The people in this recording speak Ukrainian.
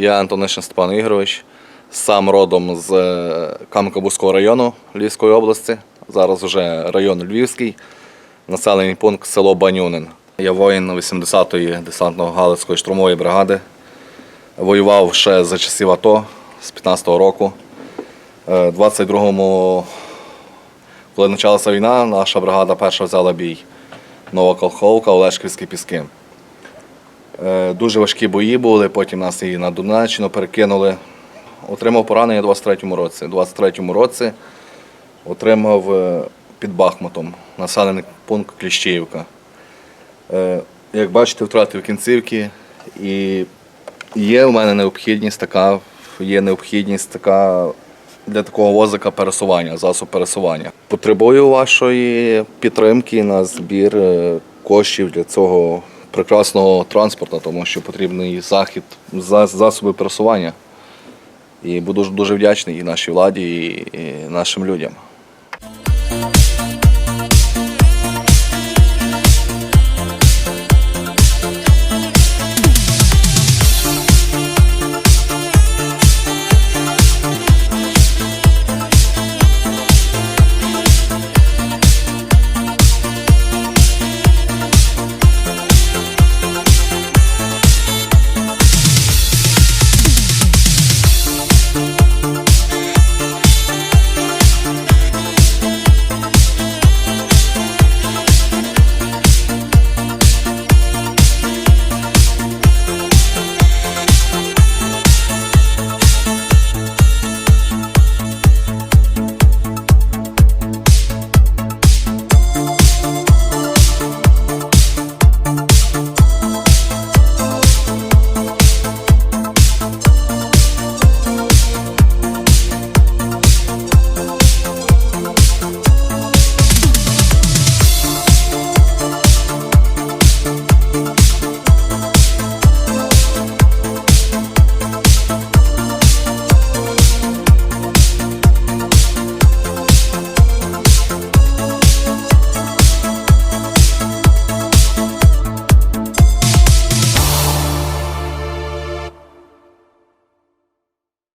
Я Антонишин Степан Ігорович, сам родом з е, Кам'янка-Бузького району Львівської області. Зараз вже район Львівський, населений пункт село Банюнин. Я воїн 80-ї десантно-галицької штурмової бригади. Воював ще за часів АТО з 15-го року. Е, 22-му, коли почалася війна, наша бригада перша взяла бій. Нова Колховка, Олешківські піски. Е, Дуже важкі бої були, потім нас і на Донеччину перекинули. Отримав поранення у 23-му році. У 23-му році отримав е, під Бахмутом населений пункт Кліщіївка. Е, Як бачите, втратив кінцівки і є в мене необхідність така, є необхідність така для такого возика пересування, засоб пересування. Потребую вашої підтримки на збір коштів для цього прекрасного транспорту, тому що потрібний захід, за- засоби пересування. І буду дуже вдячний і нашій владі, і нашим людям.